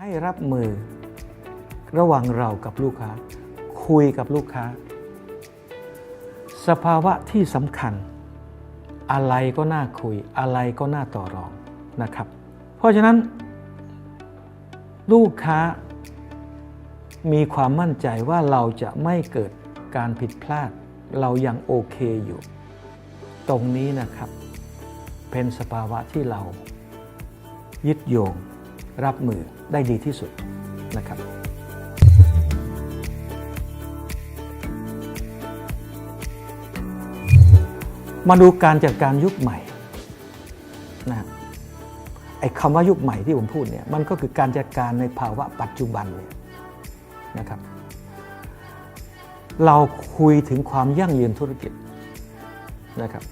ให้รับมือ ระหว่างเรากับลูกค้า คุยกับลูกค้า สภาวะที่สำคัญ อะไรก็น่าคุย อะไรก็น่าต่อรองนะครับ เพราะฉะนั้น ลูกค้ามีความมั่นใจว่าเราจะไม่เกิดการผิดพลาด เรายังโอเคอยู่ ตรงนี้นะครับ เป็นสภาวะที่เรายึดโยง รับมือได้ดีที่สุดนะครับมาดูการจัดการยุคใหม่นะไอ้คำว่ายุคใหม่ที่ผมพูดเนี่ยมันก็คือการจัดการในภาวะปัจจุบันเนี่ยนะครับ เราคุยถึงความยั่งยืนธุรกิจนะครับ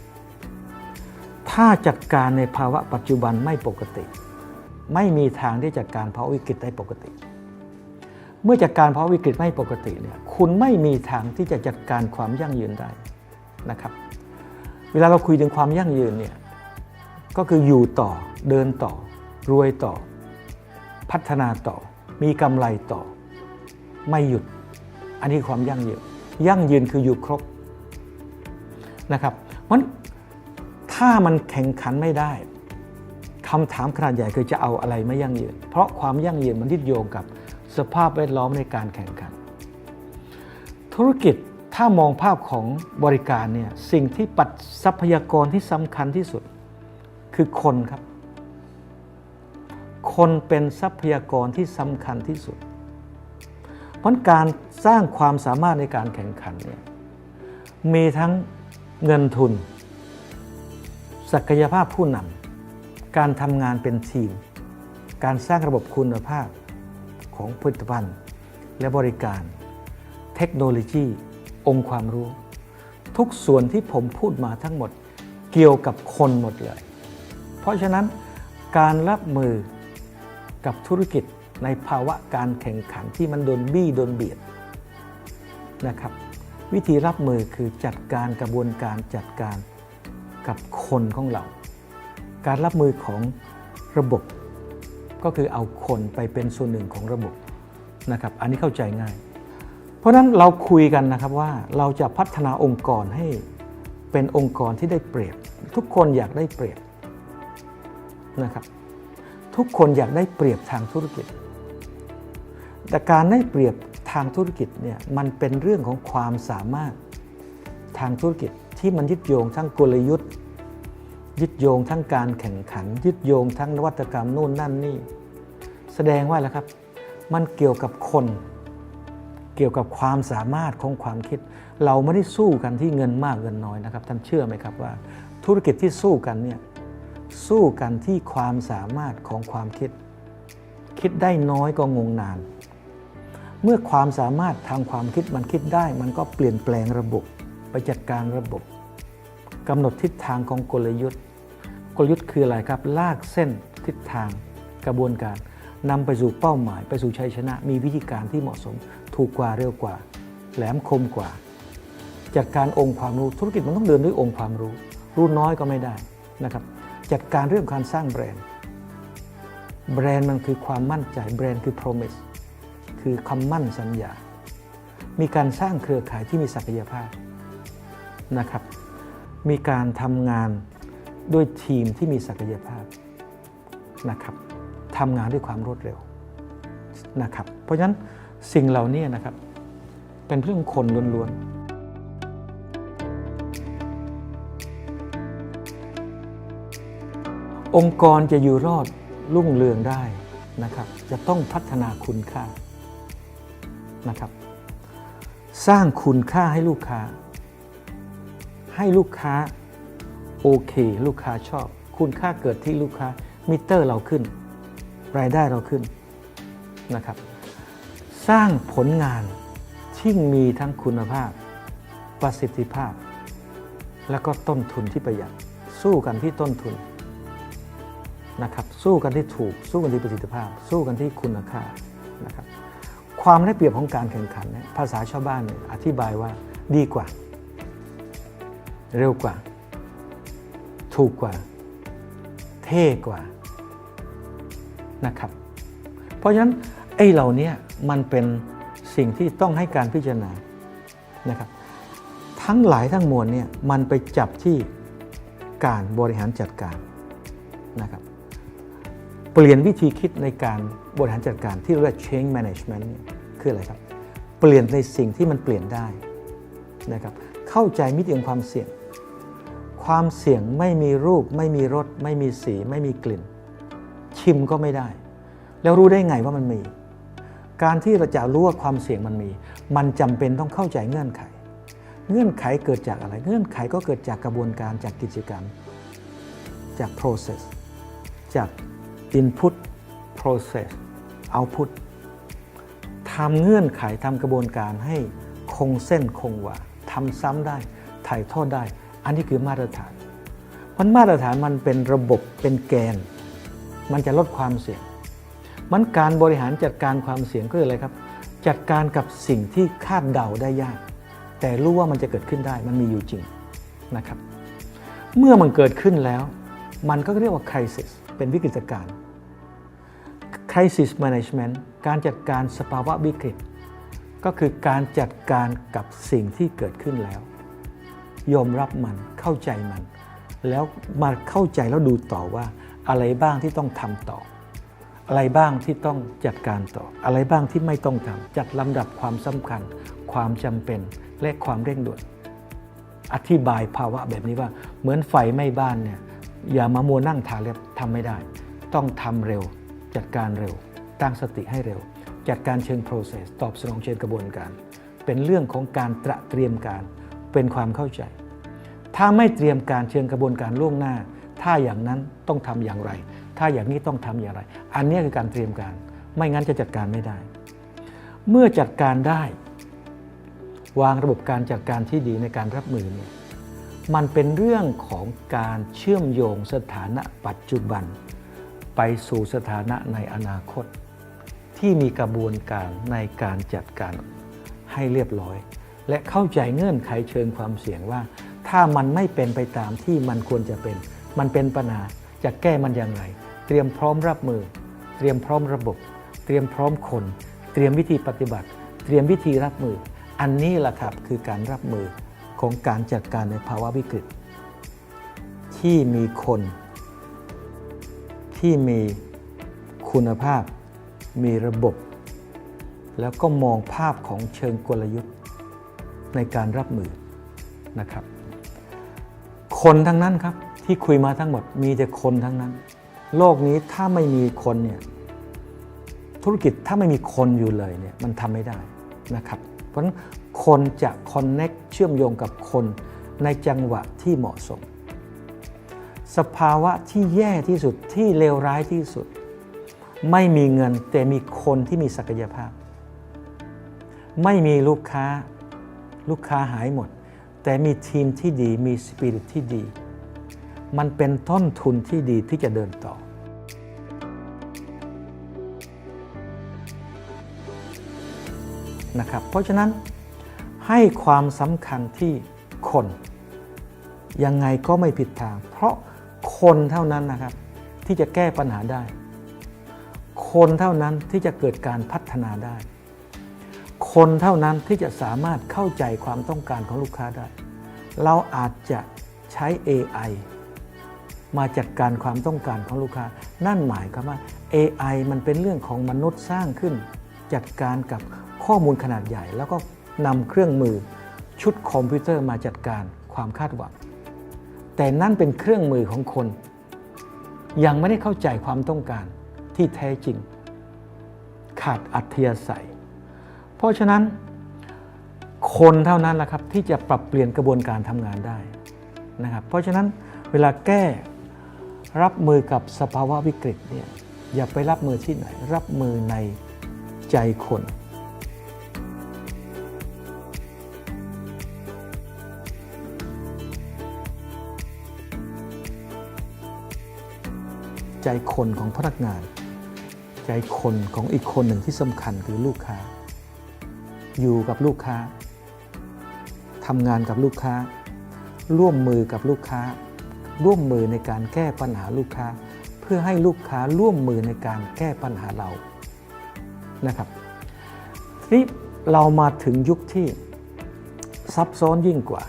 ถ้าจัดการในภาวะปัจจุบันไม่ปกติ ไม่มีทางที่จัดการภาวะวิกฤตได้ปกติ เมื่อจัดการภาวะวิกฤตไม่ปกติเนี่ยคุณไม่มีทางที่จะจัดการความยั่งยืนได้นะครับ เวลาเราคุยถึงความยั่งยืนเนี่ยก็คืออยู่ต่อเดินต่อ รวยต่อ พัฒนาต่อ มีกำไรต่อ ไม่หยุด อันนี้ความยั่งยืน ยั่งยืนคืออยู่ครบนะครับมันถ้ามันแข่งขันไม่ได้ คำถามขนาดใหญ่คือจะเอาอะไรไม่ยั่งยืน เพราะความยั่งยืนมันยึดโยงกับสภาพแวดล้อมในการแข่งขัน ธุรกิจถ้ามองภาพของบริการเนี่ยสิ่งที่ปัดทรัพยากรที่สำคัญที่สุด คือคนครับ คนเป็นทรัพยากรที่สำคัญที่สุด เพราะการสร้างความสามารถในการแข่งขันเนี่ยมีทั้งเงินทุน ศักยภาพผู้นำ การทำงานเป็นทีม การสร้างระบบคุณภาพของผลิตภัณฑ์ และบริการ เทคโนโลยี องค์ความรู้ ทุกส่วนที่ผมพูดมาทั้งหมดเกี่ยวกับคนหมดเลย เพราะฉะนั้นการรับมือกับธุรกิจในภาวะการแข่งขันที่มันโดนบี้โดนเบียดนะครับ วิธีรับมือคือจัดการกระบวนการจัดการกับคนของเรา การรับมือของระบบ ก็คือเอาคนไปเป็นส่วนหนึ่งของระบบนะครับ อันนี้เข้าใจง่าย เพราะฉะนั้นเราคุยกันนะครับว่าเราจะพัฒนาองค์กรให้เป็นองค์กรที่ได้เปรียบ ทุกคนอยากได้เปรียบนะครับทุกคนอยากได้เปรียบทางธุรกิจ แต่การได้เปรียบทางธุรกิจเนี่ยมันเป็นเรื่องของความสามารถทางธุรกิจที่มันยึดโยงทั้งกลยุทธ์ ยึดโยงทั้งการแข่งขัน ยึดโยงทั้งนวัตกรรมนู่นนั่นนี่ แสดงว่าแล้วครับ มันเกี่ยวกับคน เกี่ยวกับความสามารถของความคิด เราไม่ได้สู้กันที่เงินมากเงินน้อยนะครับท่านเชื่อไหมครับว่า ธุรกิจที่สู้กันเนี่ยสู้กันที่ความสามารถของความคิด คิดได้น้อยก็งงนาน เมื่อความสามารถทางความคิดมันคิดได้ มันก็เปลี่ยนแปลงระบบไปจัดการระบบ กำหนดทิศทางของกลยุทธ์ กลยุทธ์คืออะไรครับ ลากเส้นทิศทางกระบวนการนำไปสู่เป้าหมาย ไปสู่ชัยชนะ มีวิธีการที่เหมาะสม ถูกกว่าเร็วกว่า แหลมคมกว่า จัดการองค์ความรู้ธุรกิจมันต้องเดินด้วยองค์ความรู้ รู้น้อยก็ไม่ได้นะครับจัดการเรื่องการสร้างแบรนด์ แบรนด์มันคือความมั่นใจแบรนด์คือ promise คือคำมั่นสัญญา มีการสร้างเครือข่ายที่มีศักยภาพนะครับ มีการทำงานด้วยทีมที่มีศักยภาพนะครับทำงานด้วยความรวดเร็วนะครับ เพราะฉะนั้นสิ่งเหล่านี้นะครับ เป็นเรื่องคนล้วนๆองค์กรจะอยู่รอดรุ่งเรืองได้นะครับ จะต้องพัฒนาคุณค่านะครับ สร้างคุณค่าให้ลูกค้า ให้ลูกค้าโอเค ลูกค้าชอบ คุณค่าเกิดที่ลูกค้ามิเตอร์เราขึ้น รายได้เราขึ้นนะครับ สร้างผลงานที่มีทั้งคุณภาพ ประสิทธิภาพ แล้วก็ต้นทุนที่ประหยัด สู้กันที่ต้นทุนนะครับสู้กันที่ถูก สู้กันที่ประสิทธิภาพ สู้กันที่คุณค่านะครับความได้เปรียบของการแข่งขันเนี่ยภาษาชาวบ้านเนี่ยอธิบายว่าดีกว่า เร็วกว่า ถูกกว่า เท่กว่านะครับ เพราะฉะนั้นไอ้เหล่านี้มันเป็นสิ่งที่ต้องให้การพิจารณานะครับ ทั้งหลายทั้งมวลเนี่ยมันไปจับที่การบริหารจัดการนะครับ เปลี่ยนวิธีคิดในการบริหารจัดการที่เรียกว่า change management คืออะไรครับ เปลี่ยนในสิ่งที่มันเปลี่ยนได้นะครับ เข้าใจมิติของความเสี่ยง ความเสี่ยงไม่มีรูป ไม่มีรส ไม่มีสี ไม่มีกลิ่น ชิมก็ไม่ได้ แล้วรู้ได้ไงว่ามันมี การที่เราจะรู้ว่าความเสี่ยงมันมี มันจำเป็นต้องเข้าใจเงื่อนไข เงื่อนไขเกิดจากอะไร เงื่อนไขก็เกิดจากกระบวนการจากกิจกรรม จาก process จาก input process output ทำเงื่อนไขทำกระบวนการให้คงเส้นคงวาทำซ้ำได้ถ่ายทอดได้ อันนี้คือมาตรฐาน มันมาตรฐานมันเป็นระบบเป็นแกน มันจะลดความเสี่ยง มันการบริหารจัดการความเสี่ยงก็คืออะไรครับ จัดการกับสิ่งที่คาดเดาได้ยาก แต่รู้ว่ามันจะเกิดขึ้นได้มันมีอยู่จริงนะครับ เมื่อมันเกิดขึ้นแล้ว มันก็เรียกว่า crisis เป็นวิกฤตการณ์ crisis management การจัดการสภาวะวิกฤต ก็คือการจัดการกับสิ่งที่เกิดขึ้นแล้ว ยอมรับมันเข้าใจมัน แล้วมาเข้าใจแล้วดูต่อว่าอะไรบ้างที่ต้องทำต่อ อะไรบ้างที่ต้องจัดการต่อ อะไรบ้างที่ไม่ต้องทำจัดลำดับความสำคัญ ความจำเป็นและความเร่งด่วน อธิบายภาวะแบบนี้ว่า เหมือนไฟไหม้บ้านเนี่ยอย่ามามัวนั่งทาเล็บทำไม่ได้ ต้องทำเร็ว จัดการเร็ว ตั้งสติให้เร็ว จัดการเชิง process ตอบสนองเชิงกระบวนการ เป็นเรื่องของการตระเตรียมการ เป็นความเข้าใจ ถ้าไม่เตรียมการเชิงกระบวนการล่วงหน้า ถ้าอย่างนั้นต้องทำอย่างไร ถ้าอย่างนี้ต้องทำอย่างไร อันนี้คือการเตรียมการ ไม่งั้นจะจัดการไม่ได้ เมื่อจัดการได้ วางระบบการจัดการที่ดีในการรับมือเนี่ยมันเป็นเรื่องของการเชื่อมโยงสถานะปัจจุบัน ไปสู่สถานะในอนาคต ที่มีกระบวนการในการจัดการให้เรียบร้อย และเข้าใจเงื่อนไขเชิงความเสี่ยงว่า ถ้ามันไม่เป็นไปตามที่มันควรจะเป็น มันเป็นปัญหาจะแก้มันอย่างไร เตรียมพร้อมรับมือ เตรียมพร้อมระบบ เตรียมพร้อมคน เตรียมวิธีปฏิบัติ เตรียมวิธีรับมือ อันนี้แหละครับคือการรับมือของการจัดการในภาวะวิกฤต ที่มีคน ที่มีคุณภาพ มีระบบ แล้วก็มองภาพของเชิงกลยุทธ์ ในการรับมือนะครับ คนทั้งนั้นครับที่คุยมาทั้งหมดมีแต่คนทั้งนั้น โลกนี้ถ้าไม่มีคนเนี่ยธุรกิจถ้าไม่มีคนอยู่เลยเนี่ยมันทำไม่ได้นะครับ เพราะฉะนั้นคนจะคอนเน็กเชื่อมโยงกับคนในจังหวะที่เหมาะสม สภาวะที่แย่ที่สุดที่เลวร้ายที่สุด ไม่มีเงินแต่มีคนที่มีศักยภาพ ไม่มีลูกค้า ลูกค้าหายหมด แต่มีทีมที่ดีมีสปิริตที่ดี มันเป็นต้นทุนที่ดีที่จะเดินต่อนะครับเพราะฉะนั้นให้ความสำคัญที่คน ยังไงก็ไม่ผิดทาง เพราะคนเท่านั้นนะครับ ที่จะแก้ปัญหาได้ คนเท่านั้นที่จะเกิดการพัฒนาได้ คนเท่านั้นที่จะสามารถเข้าใจความต้องการของลูกค้าได้ เราอาจจะใช้ AI มาจัดการความต้องการของลูกค้า นั่นหมายความว่า AI มันเป็นเรื่องของมนุษย์สร้างขึ้น จัดการกับข้อมูลขนาดใหญ่ แล้วก็นำเครื่องมือชุดคอมพิวเตอร์มาจัดการความคาดหวัง แต่นั่นเป็นเครื่องมือของคน ยังไม่ได้เข้าใจความต้องการที่แท้จริง ขาดอัธยาศัย ราะฉะนั้น คนเท่านั้นแหละครับที่จะปรับเปลี่ยนกระบวนการทำงานได้นะครับเพราะฉะนั้นเวลาแก้รับมือกับสภาวะวิกฤตเนี่ยอย่าไปรับมือที่ไหน รับมือในใจคนใจคนของพนักงาน ใจคนของอีกคนหนึ่งที่สำคัญคือลูกค้า อยู่กับลูกค้าทำงานกับลูกค้า ร่วมมือกับลูกค้า ร่วมมือในการแก้ปัญหาลูกค้า เพื่อให้ลูกค้าร่วมมือในการแก้ปัญหาเรานะครับทีนี้เรามาถึงยุคที่ซับซ้อนยิ่งกว่า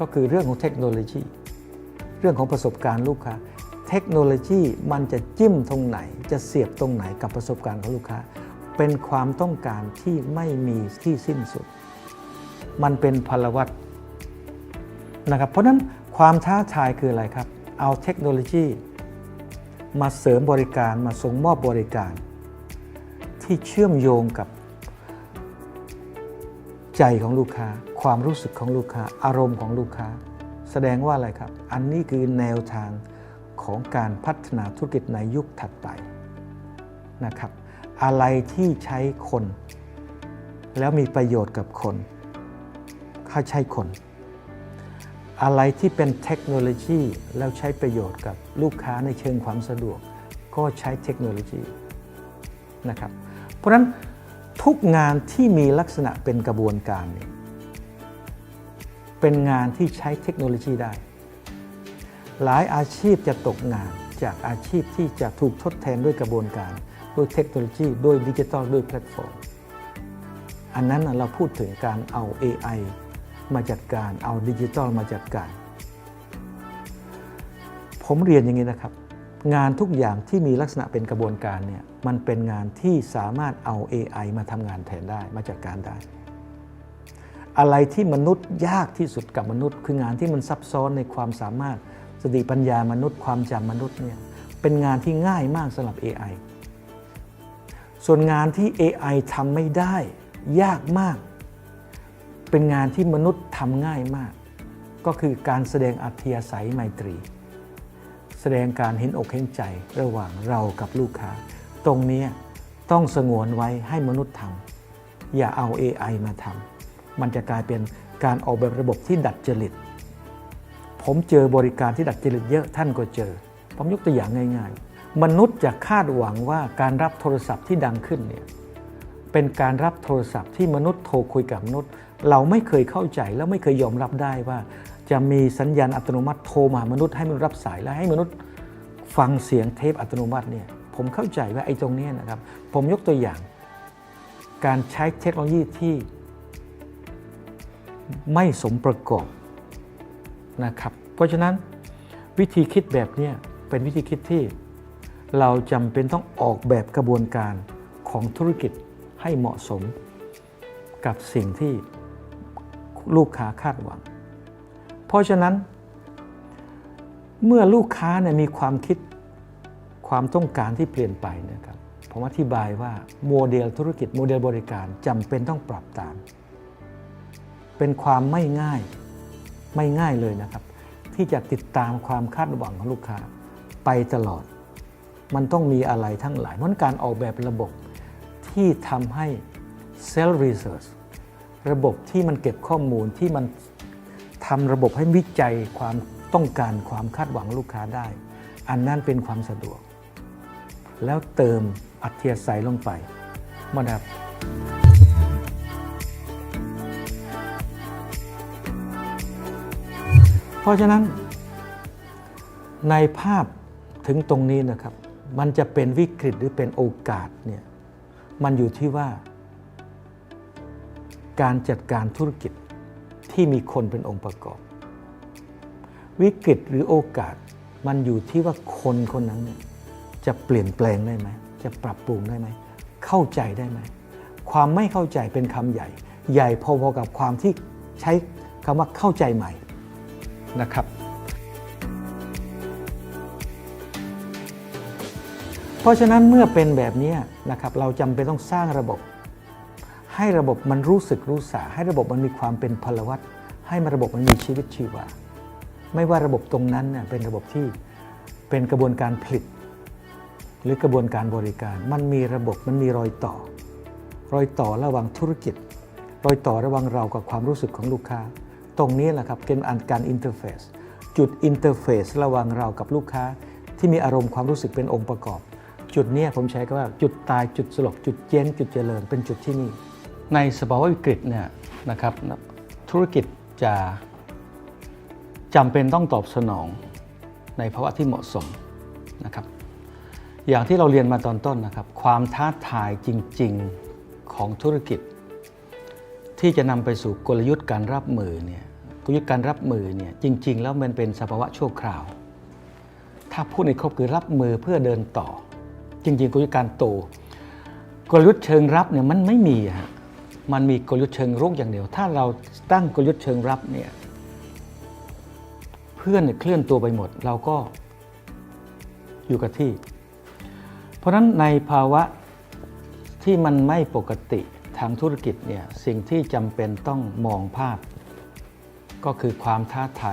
ก็คือเรื่องของเทคโนโลยี เรื่องของประสบการณ์ลูกค้า เทคโนโลยีมันจะจิ้มตรงไหน จะเสียบตรงไหนกับประสบการณ์ของลูกค้า เป็นความต้องการที่ไม่มีที่สิ้นสุด มันเป็นพลวัตนะครับเพราะนั้นความท้าทายคืออะไรครับ เอาเทคโนโลยี มาเสริมบริการมาส่งมอบบริการ ที่เชื่อมโยงกับใจของลูกค้า ความรู้สึกของลูกค้า อารมณ์ของลูกค้า แสดงว่าอะไรครับ อันนี้คือแนวทางของการพัฒนาธุรกิจในยุคถัดไปนะครับ อะไรที่ใช้คน แล้วมีประโยชน์กับคนถ้าใช้คน อะไรที่เป็นเทคโนโลยีแล้วใช้ประโยชน์กับลูกค้าในเชิงความสะดวก ก็ใช้เทคโนโลยีนะครับ เพราะฉะนั้นทุกงานที่มีลักษณะเป็นกระบวนการเนี่ยเป็นงานที่ใช้เทคโนโลยีได้ หลายอาชีพจะตกงานจากอาชีพที่จะถูกทดแทนด้วยกระบวนการ ด้วยเทคโนโลยีด้วยดิจิทัลด้วยแพลตฟอร์ม อันนั้นเราพูดถึงการเอา AI มาจัดการเอาดิจิทัลมาจัดการ ผมเรียนอย่างนี้นะครับ งานทุกอย่างที่มีลักษณะเป็นกระบวนการเนี่ยมันเป็นงานที่สามารถเอา AI มาทำงานแทนได้มาจัดการได้ อะไรที่มนุษย์ยากที่สุดกับมนุษย์ คืองานที่มันซับซ้อนในความสามารถสติปัญญามนุษย์ความจำมนุษย์เนี่ยเป็นงานที่ง่ายมากสำหรับ AI ส่วนงานที่ AI ทำไม่ได้ยากมาก เป็นงานที่มนุษย์ทำง่ายมาก ก็คือการแสดงอัธยาศัยไมตรี แสดงการเห็นอกเห็นใจระหว่างเรากับลูกค้า ตรงนี้ต้องสงวนไว้ให้มนุษย์ทำอย่าเอา AI มาทำมันจะกลายเป็นการออกแบบระบบที่ดัดจริต ผมเจอบริการที่ดัดจริตเยอะท่านก็เจอ ผมยกตัวอย่างง่าย ๆ มนุษย์จะคาดหวังว่าการรับโทรศัพท์ที่ดังขึ้นเนี่ยเป็นการรับโทรศัพท์ที่มนุษย์โทรคุยกับมนุษย์ เราไม่เคยเข้าใจและไม่เคยยอมรับได้ว่า จะมีสัญญาณอัตโนมัติโทรมามนุษย์ให้มนุษย์รับสายและให้มนุษย์ฟังเสียงเทปอัตโนมัติเนี่ยผมเข้าใจว่าไอ้ตรงนี้นะครับ ผมยกตัวอย่าง การใช้เทคโนโลยีที่ไม่สมประกอบนะครับ เพราะฉะนั้นวิธีคิดแบบนี้เป็นวิธีคิดที่ เราจำเป็นต้องออกแบบกระบวนการของธุรกิจให้เหมาะสมกับสิ่งที่ลูกค้าคาดหวัง เพราะฉะนั้น เมื่อลูกค้าเนี่ยมีความคิดความต้องการที่เปลี่ยนไปนะครับผมอธิบายว่าโมเดลธุรกิจโมเดลบริการจำเป็นต้องปรับตาม เป็นความไม่ง่ายไม่ง่ายเลยนะครับ ที่จะติดตามความคาดหวังของลูกค้าไปตลอด มันต้องมีอะไรทั้งหลายเพราะการออกแบบระบบที่ทำให้ self research ระบบที่มันเก็บข้อมูลที่มันทำระบบให้วิจัยความต้องการความคาดหวังลูกค้าได้ อันนั้นเป็นความสะดวก แล้วเติมอัธยาศัยลงไปมาดับเพราะฉะนั้นในภาพถึงตรงนี้นะครับ มันจะเป็นวิกฤตหรือเป็นโอกาสเนี่ยมันอยู่ที่ว่า การจัดการธุรกิจที่มีคนเป็นองค์ประกอบ วิกฤตหรือโอกาสมันอยู่ที่ว่าคนคนนั้นเนี่ยจะเปลี่ยนแปลงได้ไหมจะปรับปรุงได้ไหมเข้าใจได้ไหมความไม่เข้าใจเป็นคำใหญ่ ใหญ่พอๆกับความที่ใช้คำว่าเข้าใจใหม่นะครับ ราะฉะนั้นเมื่อเป็นแบบนี้นะครับเราจำเป็นต้องสร้างระบบ ให้ระบบมันรู้สึกรู้สาให้ระบบมันมีความเป็นพลวัตให้มันระบบมันมีชีวิตชีวาไม่ว่าระบบตรงนั้นเนี่ยเป็นระบบที่เป็นกระบวนการผลิต หรือกระบวนการบริการ มันมีระบบมันมีรอยต่อ รอยต่อระหว่างธุรกิจ รอยต่อระหว่างเรากับความรู้สึกของลูกค้า ตรงนี้แหละครับเป็นอันการอินเทอร์เฟซจุดอินเทอร์เฟซระหว่างเรากับลูกค้าที่มีอารมณ์ความรู้สึกเป็นองค์ประกอบ จุดนี้ผมใช้คำว่าจุดตายจุดสลบจุดเจ๊งจุดเจริญเป็นจุดที่นี่ ในสภาวะวิกฤตเนี่ยนะครับธุรกิจจะจำเป็นต้องตอบสนองในภาวะที่เหมาะสมนะครับ อย่างที่เราเรียนมาตอนต้นนะครับ ความท้าทายจริง ๆของธุรกิจ ที่จะนำไปสู่กลยุทธ์การรับมือเนี่ยกลยุทธ์การรับมือเนี่ยจริง ๆ แล้วมันเป็นสภาวะชั่วคราว ถ้าพูดในครบคือรับมือเพื่อเดินต่อ จริงๆกลยุทธ์การโต กลยุทธ์เชิงรับเนี่ยมันไม่มีฮะมันมีกลยุทธ์เชิงรุกอย่างเดียว ถ้าเราตั้งกลยุทธ์เชิงรับเนี่ยเพื่อนเนี่ยเคลื่อนตัวไปหมด เราก็อยู่กับที่ เพราะฉะนั้นในภาวะที่มันไม่ปกติทางธุรกิจเนี่ยสิ่งที่จำเป็นต้องมองภาพ ก็คือความท้าทาย